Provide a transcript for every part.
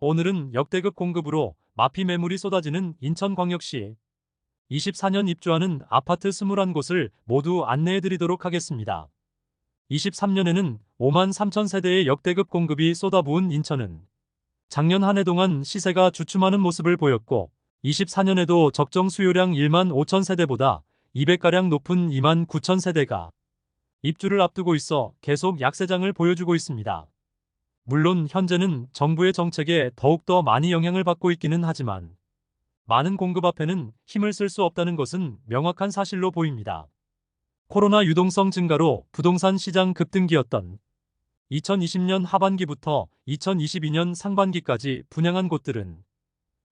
오늘은 역대급 공급으로 마피 매물이 쏟아지는 인천광역시 24년 입주하는 아파트 21곳을 모두 안내해 드리도록 하겠습니다. 23년에는 5만 3천 세대의 역대급 공급이 쏟아부은 인천은 작년 한 해 동안 시세가 주춤하는 모습을 보였고 24년에도 적정 수요량 1만 5천 세대보다 200가량 높은 2만 9천 세대가 입주를 앞두고 있어 계속 약세장을 보여주고 있습니다. 물론 현재는 정부의 정책에 더욱더 많이 영향을 받고 있기는 하지만 많은 공급 앞에는 힘을 쓸 수 없다는 것은 명확한 사실로 보입니다. 코로나 유동성 증가로 부동산 시장 급등기였던 2020년 하반기부터 2022년 상반기까지 분양한 곳들은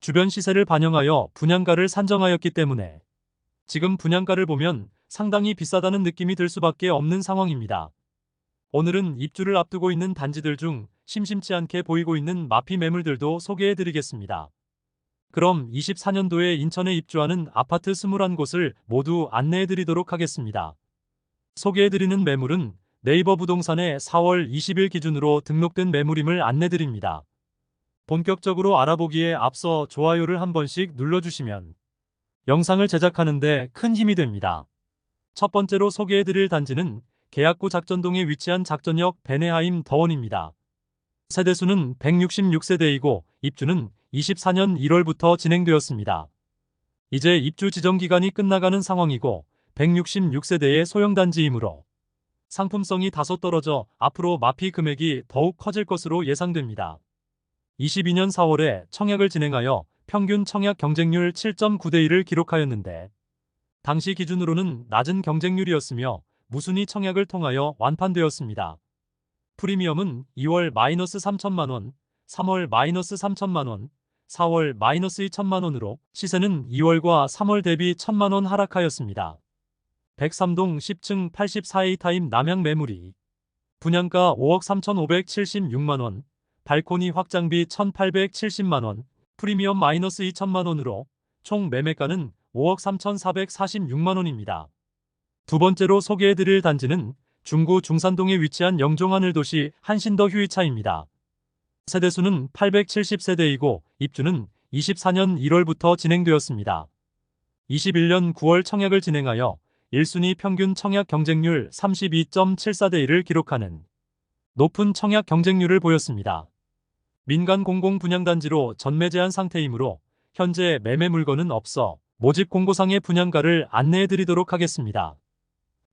주변 시세를 반영하여 분양가를 산정하였기 때문에 지금 분양가를 보면 상당히 비싸다는 느낌이 들 수밖에 없는 상황입니다. 오늘은 입주를 앞두고 있는 단지들 중 심심치 않게 보이고 있는 마피 매물들도 소개해 드리겠습니다. 그럼 24년도에 인천에 입주하는 아파트 21곳을 모두 안내해 드리도록 하겠습니다. 소개해 드리는 매물은 네이버 부동산에 4월 20일 기준으로 등록된 매물임을 안내 드립니다. 본격적으로 알아보기에 앞서 좋아요를 한 번씩 눌러주시면 영상을 제작하는데 큰 힘이 됩니다. 첫 번째로 소개해 드릴 단지는 계약구 작전동에 위치한 작전역 베네하임 더원입니다. 세대수는 166세대이고 입주는 24년 1월부터 진행되었습니다. 이제 입주 지정 기간이 끝나가는 상황이고 166세대의 소형단지이므로 상품성이 다소 떨어져 앞으로 마피 금액이 더욱 커질 것으로 예상됩니다. 22년 4월에 청약을 진행하여 평균 청약 경쟁률 7.9대 1을 기록하였는데 당시 기준으로는 낮은 경쟁률이었으며 무순위 청약을 통하여 완판되었습니다. 프리미엄은 2월 마이너스 3천만 원, 3월 마이너스 3천만 원, 4월 마이너스 2천만 원으로 시세는 2월과 3월 대비 1천만 원 하락하였습니다. 103동 10층 84A 타임 남양 매물이 분양가 5억 3,576만 원, 발코니 확장비 1,870만 원, 프리미엄 마이너스 2천만 원으로 총 매매가는 5억 3,446만 원입니다. 두 번째로 소개해드릴 단지는 중구 중산동에 위치한 영종하늘 도시 한신더 휴이차입니다. 세대수는 870세대이고 입주는 24년 1월부터 진행되었습니다. 21년 9월 청약을 진행하여 1순위 평균 청약 경쟁률 32.74대 1을 기록하는 높은 청약 경쟁률을 보였습니다. 민간 공공 분양단지로 전매 제한 상태이므로 현재 매매 물건은 없어 모집 공고상의 분양가를 안내해 드리도록 하겠습니다.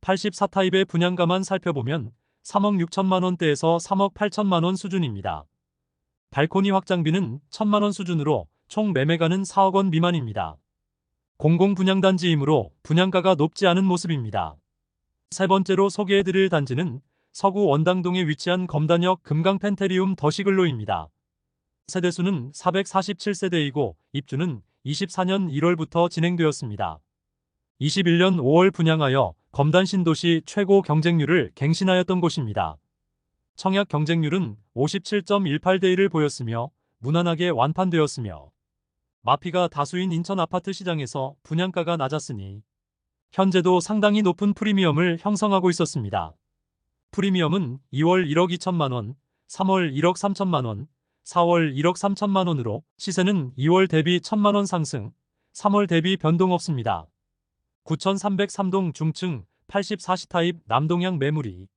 84타입의 분양가만 살펴보면 3억 6천만 원대에서 3억 8천만 원 수준입니다. 발코니 확장비는 1천만 원 수준으로 총 매매가는 4억 원 미만입니다. 공공 분양단지이므로 분양가가 높지 않은 모습입니다. 세 번째로 소개해드릴 단지는 서구 원당동에 위치한 검단역 금강 펜테리움 더시글로입니다. 세대수는 447세대이고 입주는 24년 1월부터 진행되었습니다. 21년 5월 분양하여 검단 신도시 최고 경쟁률을 갱신하였던 곳입니다. 청약 경쟁률은 57.18대 1을 보였으며 무난하게 완판되었으며 마피가 다수인 인천 아파트 시장에서 분양가가 낮았으니 현재도 상당히 높은 프리미엄을 형성하고 있었습니다. 프리미엄은 2월 1억 2천만 원, 3월 1억 3천만 원, 4월 1억 3천만 원으로 시세는 2월 대비 1천만 원 상승, 3월 대비 변동 없습니다. 9303동 중층 84시 타입 남동향 매물이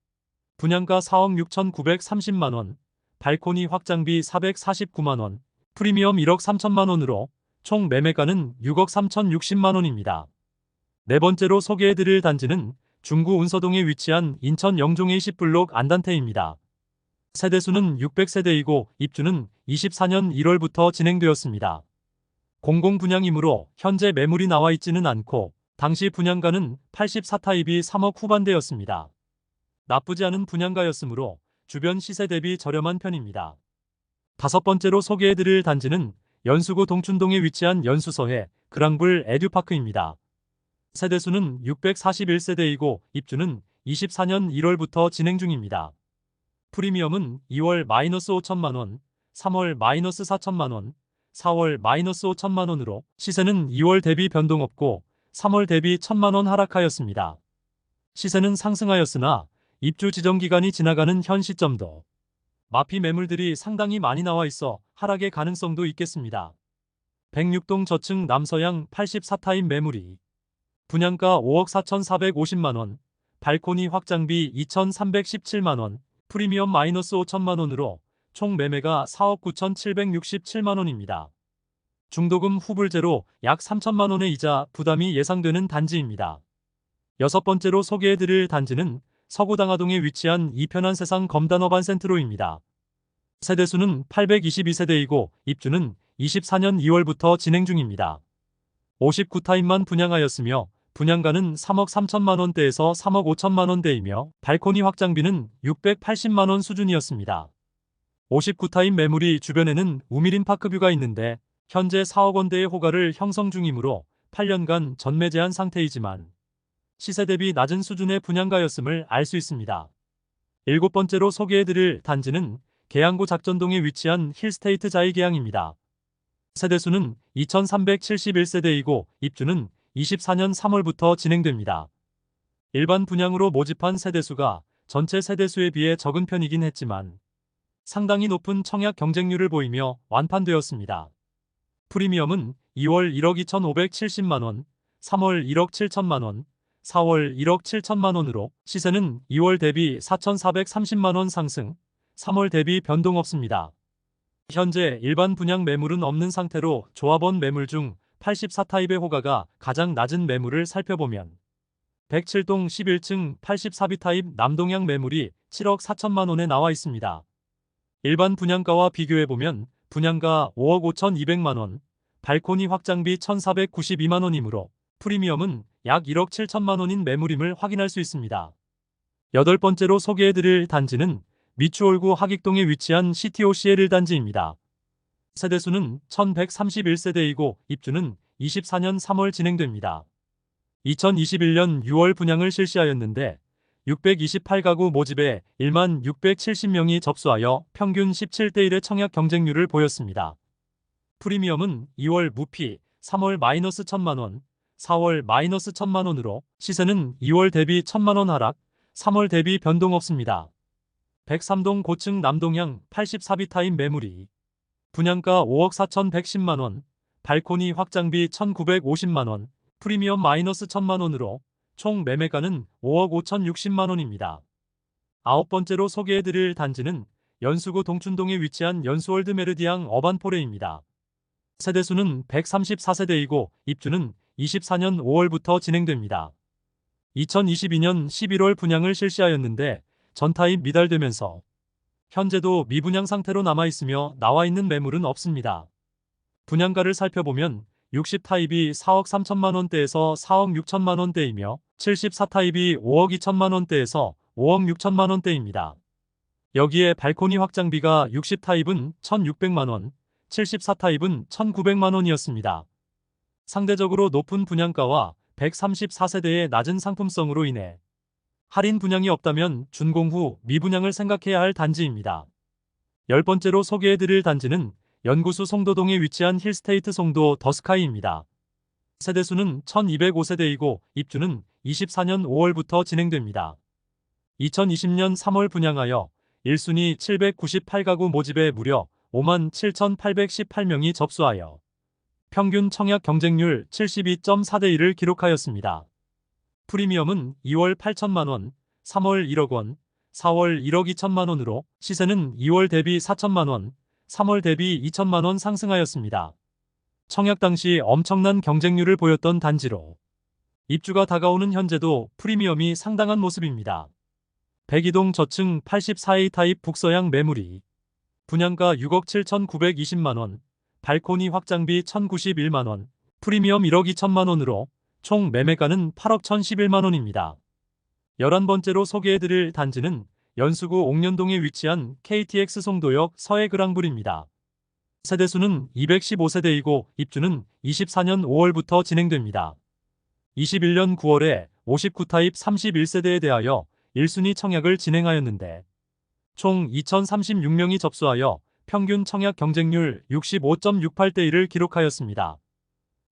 분양가 4억 6,930만 원, 발코니 확장비 449만 원, 프리미엄 1억 3천만 원으로 총 매매가는 6억 3,060만 원입니다. 네 번째로 소개해드릴 단지는 중구 운서동에 위치한 인천 영종의 10블록 안단테입니다. 세대수는 600세대이고 입주는 24년 1월부터 진행되었습니다. 공공분양이므로 현재 매물이 나와 있지는 않고 당시 분양가는 84타입이 3억 후반대였습니다. 나쁘지 않은 분양가였으므로 주변 시세 대비 저렴한 편입니다. 다섯 번째로 소개해드릴 단지는 연수구 동춘동에 위치한 연수서해 그랑불 에듀파크입니다. 세대수는 641세대이고 입주는 24년 1월부터 진행 중입니다. 프리미엄은 2월 마이너스 5천만 원, 3월 마이너스 4천만 원, 4월 마이너스 5천만 원으로 시세는 2월 대비 변동 없고 3월 대비 1천만 원 하락하였습니다. 시세는 상승하였으나 입주 지정 기간이 지나가는 현 시점도 마피 매물들이 상당히 많이 나와 있어 하락의 가능성도 있겠습니다. 106동 저층 남서양 84타임 매물이 분양가 5억 4,450만원, 발코니 확장비 2,317만원, 프리미엄 마이너스 5천만원으로 총 매매가 4억 9,767만원입니다. 중도금 후불제로 약 3천만 원의 이자 부담이 예상되는 단지입니다. 여섯 번째로 소개해드릴 단지는 서구 당하동에 위치한 이편한 세상 검단어반 센트로입니다. 세대수는 822세대이고 입주는 24년 2월부터 진행 중입니다. 59타임만 분양하였으며 분양가는 3억 3천만 원대에서 3억 5천만 원대이며 발코니 확장비는 680만 원 수준이었습니다. 59타임 매물이 주변에는 우미린 파크뷰가 있는데 현재 4억 원대의 호가를 형성 중이므로 8년간 전매 제한 상태이지만 시세 대비 낮은 수준의 분양가였음을 알 수 있습니다. 일곱 번째로 소개해드릴 단지는 계양구 작전동에 위치한 힐스테이트 자이계양입니다. 세대수는 2371세대이고 입주는 24년 3월부터 진행됩니다. 일반 분양으로 모집한 세대수가 전체 세대수에 비해 적은 편이긴 했지만 상당히 높은 청약 경쟁률을 보이며 완판되었습니다. 프리미엄은 2월 1억 2,570만원, 3월 1억 7천만원, 4월 1억 7천만 원으로 시세는 2월 대비 4,430만 원 상승, 3월 대비 변동 없습니다. 현재 일반 분양 매물은 없는 상태로 조합원 매물 중 84타입의 호가가 가장 낮은 매물을 살펴보면 107동 11층 84비 타입 남동향 매물이 7억 4천만 원에 나와 있습니다. 일반 분양가와 비교해보면 분양가 5억 5천2백만 원, 발코니 확장비 1,492만 원이므로 프리미엄은 약 1억 7천만 원인 매물임을 확인할 수 있습니다. 여덟 번째로 소개해드릴 단지는 미추홀구 하객동에 위치한 CTOCL 단지입니다. 세대수는 1131세대이고 입주는 24년 3월 진행됩니다. 2021년 6월 분양을 실시하였는데 628가구 모집에 1만 670명이 접수하여 평균 17대 1의 청약 경쟁률을 보였습니다. 프리미엄은 2월 무피, 3월 마이너스 1천만원, 4월 마이너스 1천만 원으로 시세는 2월 대비 1천만 원 하락, 3월 대비 변동 없습니다. 103동 고층 남동향 84비 타임 매물이 분양가 5억 4천110만 원, 발코니 확장비 1,950만 원, 프리미엄 마이너스 1천만 원으로 총 매매가는 5억 5천60만 원입니다. 아홉 번째로 소개해드릴 단지는 연수구 동춘동에 위치한 연수월드 메르디앙 어반포레입니다. 세대수는 134세대이고 입주는 24년 5월부터 진행됩니다. 2022년 11월 분양을 실시하였는데 전타입 미달되면서 현재도 미분양 상태로 남아있으며 나와 있는 매물은 없습니다. 분양가를 살펴보면 60타입이 4억 3천만 원대에서 4억 6천만 원대이며 74타입이 5억 2천만 원대에서 5억 6천만 원대입니다. 여기에 발코니 확장비가 60타입은 1,600만 원, 74타입은 1,900만 원이었습니다. 상대적으로 높은 분양가와 134세대의 낮은 상품성으로 인해 할인 분양이 없다면 준공 후 미분양을 생각해야 할 단지입니다. 열 번째로 소개해드릴 단지는 연구수 송도동에 위치한 힐스테이트 송도 더스카이입니다. 세대수는 1205세대이고 입주는 24년 5월부터 진행됩니다. 2020년 3월 분양하여 1순위 798가구 모집에 무려 5만 7,818명이 접수하여 평균 청약 경쟁률 72.4대 1을 기록하였습니다. 프리미엄은 2월 8천만 원, 3월 1억 원, 4월 1억 2천만 원으로 시세는 2월 대비 4천만 원, 3월 대비 2천만 원 상승하였습니다. 청약 당시 엄청난 경쟁률을 보였던 단지로 입주가 다가오는 현재도 프리미엄이 상당한 모습입니다. 백이동 저층 84A 타입 북서양 매물이 분양가 6억 7천920만 원, 발코니 확장비 1,091만원, 프리미엄 1억 2천만원으로 총 매매가는 8억 1,011만원입니다. 11번째로 소개해드릴 단지는 연수구 옥년동에 위치한 KTX 송도역 서해그랑불입니다. 세대수는 215세대이고 입주는 24년 5월부터 진행됩니다. 21년 9월에 59타입 31세대에 대하여 1순위 청약을 진행하였는데 총 2036명이 접수하여 평균 청약 경쟁률 65.68대 1을 기록하였습니다.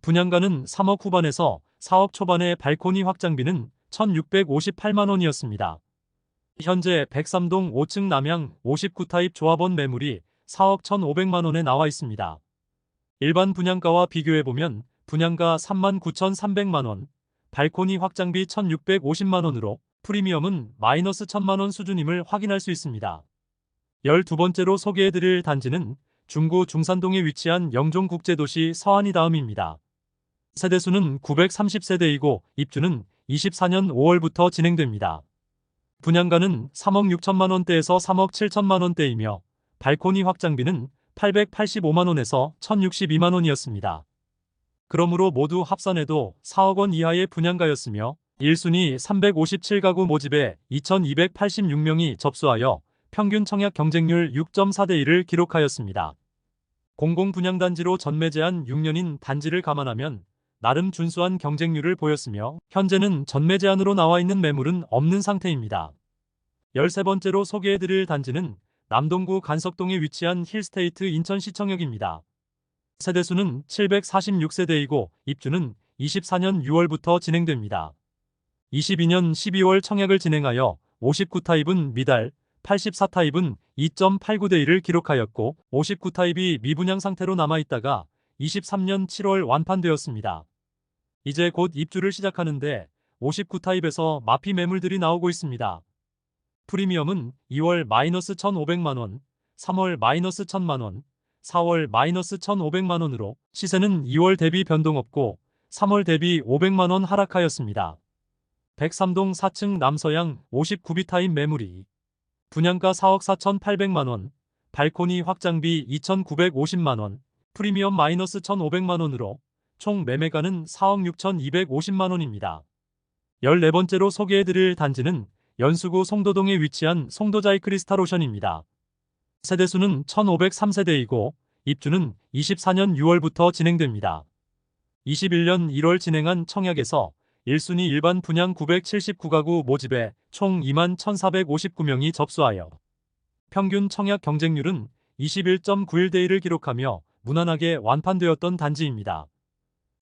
분양가는 3억 후반에서 4억 초반의 발코니 확장비는 1,658만 원이었습니다. 현재 103동 5층 남양 59타입 조합원 매물이 4억 1,500만 원에 나와 있습니다. 일반 분양가와 비교해보면 분양가 39,300만 원, 발코니 확장비 1,650만 원으로 프리미엄은 마이너스 1,000만 원 수준임을 확인할 수 있습니다. 12번째로 소개해드릴 단지는 중구 중산동에 위치한 영종국제도시 서안이 다음입니다. 세대수는 930세대이고 입주는 24년 5월부터 진행됩니다. 분양가는 3억 6천만 원대에서 3억 7천만 원대이며 발코니 확장비는 885만 원에서 1062만 원이었습니다. 그러므로 모두 합산해도 4억 원 이하의 분양가였으며 1순위 357가구 모집에 2286명이 접수하여 평균 청약 경쟁률 6.4대 1을 기록하였습니다. 공공분양단지로 전매 제한 6년인 단지를 감안하면 나름 준수한 경쟁률을 보였으며 현재는 전매 제한으로 나와 있는 매물은 없는 상태입니다. 13번째로 소개해드릴 단지는 남동구 간석동에 위치한 힐스테이트 인천시청역입니다. 세대수는 746세대이고 입주는 24년 6월부터 진행됩니다. 22년 12월 청약을 진행하여 59타입은 미달, 84타입은 2.89대 1을 기록하였고 59타입이 미분양 상태로 남아있다가 23년 7월 완판되었습니다. 이제 곧 입주를 시작하는데 59타입에서 마피 매물들이 나오고 있습니다. 프리미엄은 2월 마이너스 1,500만원, 3월 마이너스 1,000만원, 4월 마이너스 1,500만원으로 시세는 2월 대비 변동 없고 3월 대비 500만원 하락하였습니다. 103동 4층 남서양 59비타임 매물이 분양가 4억 4,800만원, 발코니 확장비 2,950만원, 프리미엄 마이너스 1,500만원으로 총 매매가는 4억 6,250만원입니다. 14번째로 소개해드릴 단지는 연수구 송도동에 위치한 송도자이 크리스탈오션입니다. 세대수는 1503세대이고 입주는 24년 6월부터 진행됩니다. 21년 1월 진행한 청약에서 1순위 일반 분양 979가구 모집에 총 2만 1459명이 접수하여 평균 청약 경쟁률은 21.91대 1을 기록하며 무난하게 완판되었던 단지입니다.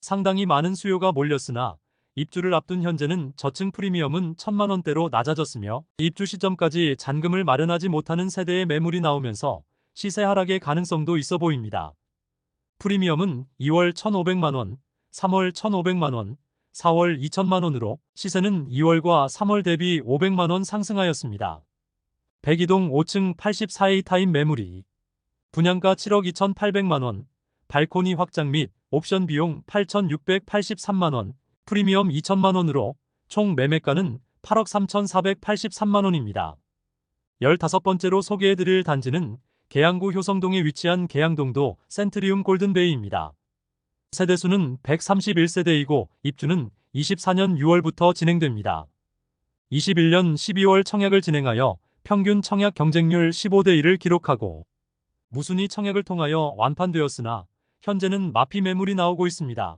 상당히 많은 수요가 몰렸으나 입주를 앞둔 현재는 저층 프리미엄은 천만 원대로 낮아졌으며 입주 시점까지 잔금을 마련하지 못하는 세대의 매물이 나오면서 시세 하락의 가능성도 있어 보입니다. 프리미엄은 2월 1,500만 원, 3월 1,500만 원, 4월 2천만 원으로 시세는 2월과 3월 대비 500만 원 상승하였습니다. 백이동 5층 84A 타임 매물이 분양가 7억 2,800만 원, 발코니 확장 및 옵션 비용 8,683만 원, 프리미엄 2천만 원으로 총 매매가는 8억 3,483만 원입니다. 15번째로 소개해드릴 단지는 계양구 효성동에 위치한 계양동도 센트리움 골든베이입니다. 세대수는 131세대이고 입주는 24년 6월부터 진행됩니다. 21년 12월 청약을 진행하여 평균 청약 경쟁률 15대 1을 기록하고 무순위 청약을 통하여 완판되었으나 현재는 마피 매물이 나오고 있습니다.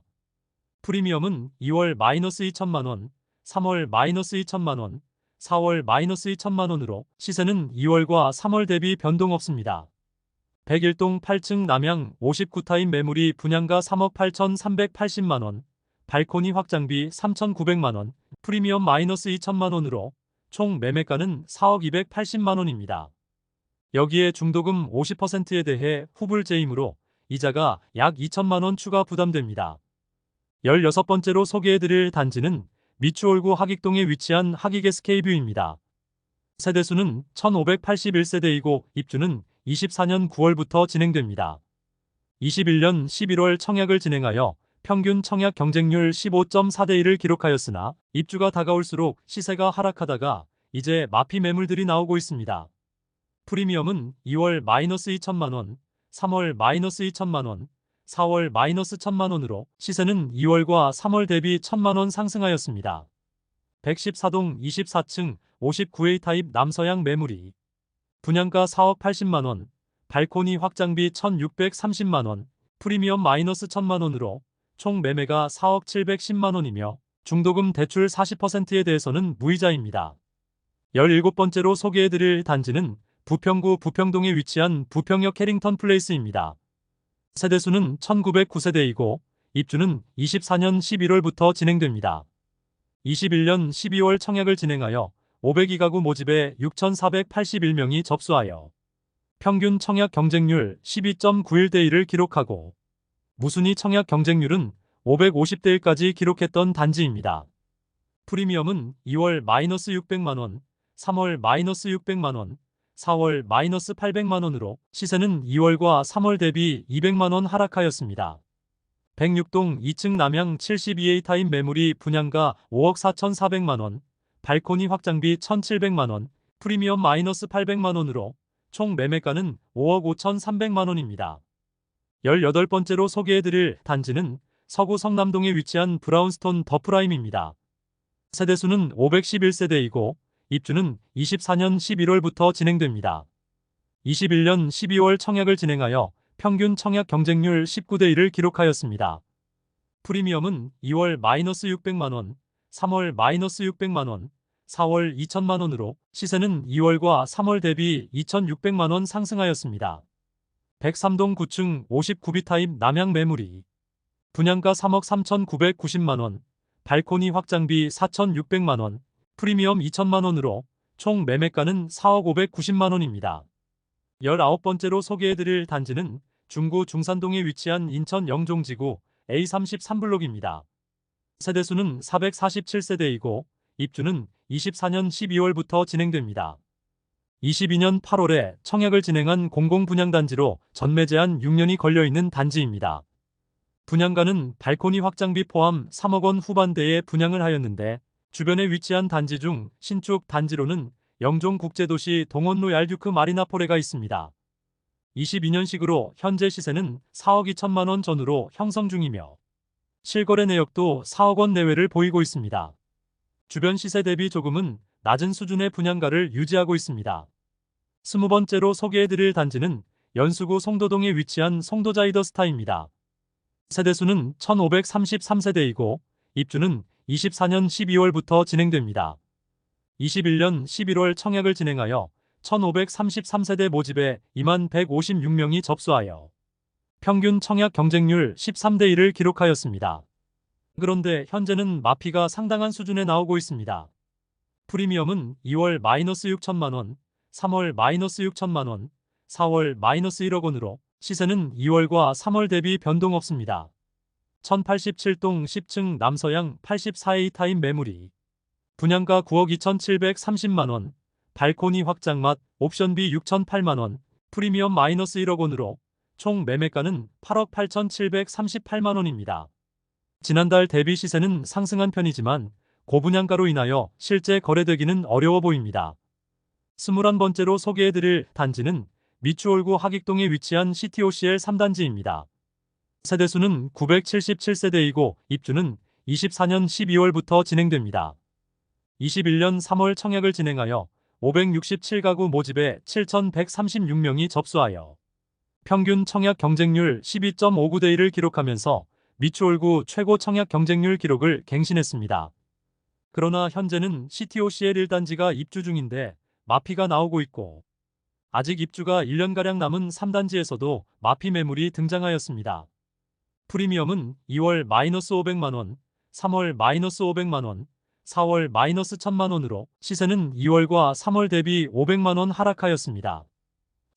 프리미엄은 2월 마이너스 2천만원, 3월 마이너스 2천만원, 4월 마이너스 2천만원으로 시세는 2월과 3월 대비 변동 없습니다. 101동 8층 남양 59타임 매물이 분양가 3억 8,380만원, 발코니 확장비 3,900만원, 프리미엄 마이너스 2천만원으로 총 매매가는 4억 280만원입니다. 여기에 중도금 50%에 대해 후불 제임으로 이자가 약 2천만 원 추가 부담됩니다. 16번째로 소개해드릴 단지는 미추홀구 하익동에 위치한 하익 SK뷰입니다. 세대수는 1581세대이고 입주는 24년 9월부터 진행됩니다. 21년 11월 청약을 진행하여 평균 청약 경쟁률 15.4대 1을 기록하였으나 입주가 다가올수록 시세가 하락하다가 이제 마피 매물들이 나오고 있습니다. 프리미엄은 2월 마이너스 2천만원, 3월 마이너스 2천만원, 4월 마이너스 1천만원으로 시세는 2월과 3월 대비 1천만원 상승하였습니다. 114동 24층 59A 타입 남서양 매물이 분양가 4억 80만원, 발코니 확장비 1630만원, 프리미엄 마이너스 1000만원으로 총 매매가 4억 710만원이며 중도금 대출 40%에 대해서는 무이자입니다. 17번째로 소개해드릴 단지는 부평구 부평동에 위치한 부평역 캐링턴 플레이스입니다. 세대수는 1909세대이고 입주는 24년 11월부터 진행됩니다. 21년 12월 청약을 진행하여 502가구 모집에 6,481명이 접수하여 평균 청약 경쟁률 12.91대 1을 기록하고 무순위 청약 경쟁률은 550대 1까지 기록했던 단지입니다. 프리미엄은 2월 마이너스 600만원, 3월 마이너스 600만원, 4월 마이너스 800만원으로 시세는 2월과 3월 대비 200만원 하락하였습니다. 106동 2층 남향 72A 타임 매물이 분양가 5억 4,400만원, 발코니 확장비 1,700만원, 프리미엄 마이너스 800만원으로 총 매매가는 5억 5,300만원입니다. 18번째로 소개해드릴 단지는 서구 성남동에 위치한 브라운스톤 더프라임입니다. 세대수는 511세대이고 입주는 24년 11월부터 진행됩니다. 21년 12월 청약을 진행하여 평균 청약 경쟁률 19대 1을 기록하였습니다. 프리미엄은 2월 마이너스 600만원, 3월 마이너스 600만원, 4월 2천만원으로 시세는 2월과 3월 대비 2,600만원 상승하였습니다. 103동 9층 59비 타입 남향 매물이 분양가 3억 3,990만원, 발코니 확장비 4,600만원, 프리미엄 2천만원으로 총 매매가는 4억 590만원입니다. 19번째로 소개해드릴 단지는 중구 중산동에 위치한 인천 영종지구 A33블록입니다. 세대수는 447세대이고 입주는 24년 12월부터 진행됩니다. 22년 8월에 청약을 진행한 공공분양단지로 전매 제한 6년이 걸려있는 단지입니다. 분양가는 발코니 확장비 포함 3억 원 후반대에 분양을 하였는데 주변에 위치한 단지 중 신축 단지로는 영종국제도시 동원로 얄듀크 마리나포레가 있습니다. 22년식으로 현재 시세는 4억 2천만 원 전후로 형성 중이며 실거래 내역도 4억 원 내외를 보이고 있습니다. 주변 시세 대비 조금은 낮은 수준의 분양가를 유지하고 있습니다. 스무 번째로 소개해드릴 단지는 연수구 송도동에 위치한 송도자이더스타입니다. 세대수는 1533세대이고 입주는 24년 12월부터 진행됩니다. 21년 11월 청약을 진행하여 1533세대 모집에 2만 156명이 접수하여 평균 청약 경쟁률 13대 1을 기록하였습니다. 그런데 현재는 마피가 상당한 수준에 나오고 있습니다. 프리미엄은 2월 마이너스 6천만원, 3월 마이너스 6천만원, 4월 마이너스 1억 원으로 시세는 2월과 3월 대비 변동 없습니다. 1087동 10층 남서양 84A 타임 매물이 분양가 9억 2,730만원, 발코니 확장 mat 옵션비 6,008만원, 프리미엄 마이너스 1억 원으로 총 매매가는 8억 8,738만원입니다. 지난달 대비 시세는 상승한 편이지만 고분양가로 인하여 실제 거래되기는 어려워 보입니다. 21번째로 소개해드릴 단지는 미추홀구 하객동에 위치한 CTOCL 3단지입니다. 세대수는 977세대이고 입주는 24년 12월부터 진행됩니다. 21년 3월 청약을 진행하여 567가구 모집에 7,136명이 접수하여 평균 청약 경쟁률 12.59대 1을 기록하면서 미추홀구 최고 청약 경쟁률 기록을 갱신했습니다. 그러나 현재는 CTOCL 1단지가 입주 중인데 마피가 나오고 있고 아직 입주가 1년가량 남은 3단지에서도 마피 매물이 등장하였습니다. 프리미엄은 2월 마이너스 500만원, 3월 마이너스 500만원, 4월 마이너스 1000만원으로 시세는 2월과 3월 대비 500만원 하락하였습니다.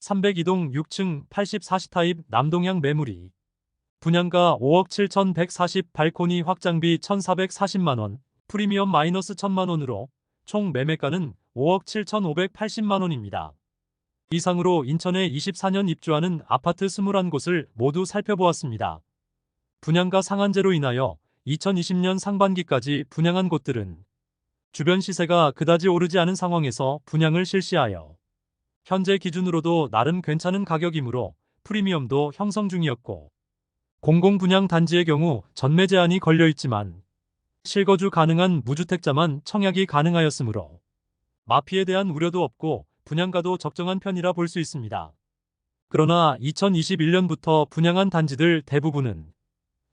302동 6층 84시 타입 남동향 매물이 분양가 5억 7,140 발코니 확장비 1,440만원, 프리미엄 마이너스 1,000만원으로 총 매매가는 5억 7,580만원입니다. 이상으로 인천에 24년 입주하는 아파트 21곳을 모두 살펴보았습니다. 분양가 상한제로 인하여 2020년 상반기까지 분양한 곳들은 주변 시세가 그다지 오르지 않은 상황에서 분양을 실시하여 현재 기준으로도 나름 괜찮은 가격이므로 프리미엄도 형성 중이었고 공공분양 단지의 경우 전매 제한이 걸려 있지만 실거주 가능한 무주택자만 청약이 가능하였으므로 마피에 대한 우려도 없고 분양가도 적정한 편이라 볼 수 있습니다. 그러나 2021년부터 분양한 단지들 대부분은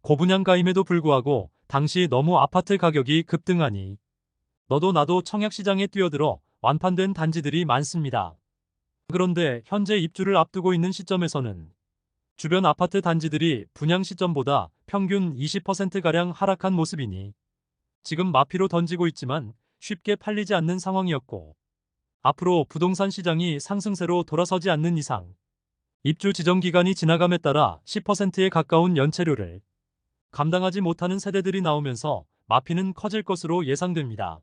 고분양가임에도 불구하고 당시 너무 아파트 가격이 급등하니 너도 나도 청약시장에 뛰어들어 완판된 단지들이 많습니다. 그런데 현재 입주를 앞두고 있는 시점에서는 주변 아파트 단지들이 분양 시점보다 평균 20%가량 하락한 모습이니 지금 마피로 던지고 있지만 쉽게 팔리지 않는 상황이었고 앞으로 부동산 시장이 상승세로 돌아서지 않는 이상 입주 지정 기간이 지나감에 따라 10%에 가까운 연체료를 감당하지 못하는 세대들이 나오면서 마피는 커질 것으로 예상됩니다.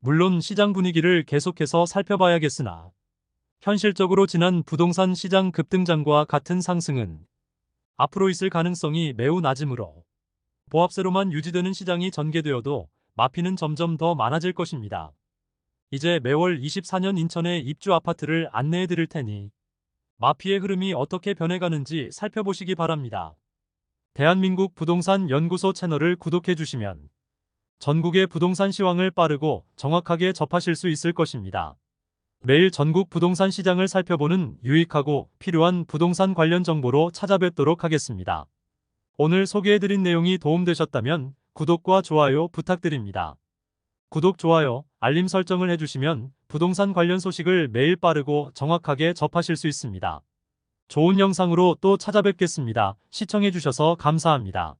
물론 시장 분위기를 계속해서 살펴봐야겠으나 현실적으로 지난 부동산 시장 급등장과 같은 상승은 앞으로 있을 가능성이 매우 낮으므로 보합세로만 유지되는 시장이 전개되어도 마피는 점점 더 많아질 것입니다. 이제 매월 24년 인천의 입주 아파트를 안내해 드릴 테니 마피의 흐름이 어떻게 변해가는지 살펴보시기 바랍니다. 대한민국 부동산 연구소 채널을 구독해 주시면 전국의 부동산 시황을 빠르고 정확하게 접하실 수 있을 것입니다. 매일 전국 부동산 시장을 살펴보는 유익하고 필요한 부동산 관련 정보로 찾아뵙도록 하겠습니다. 오늘 소개해드린 내용이 도움되셨다면 구독과 좋아요 부탁드립니다. 구독, 좋아요, 알림 설정을 해주시면 부동산 관련 소식을 매일 빠르고 정확하게 접하실 수 있습니다. 좋은 영상으로 또 찾아뵙겠습니다. 시청해주셔서 감사합니다.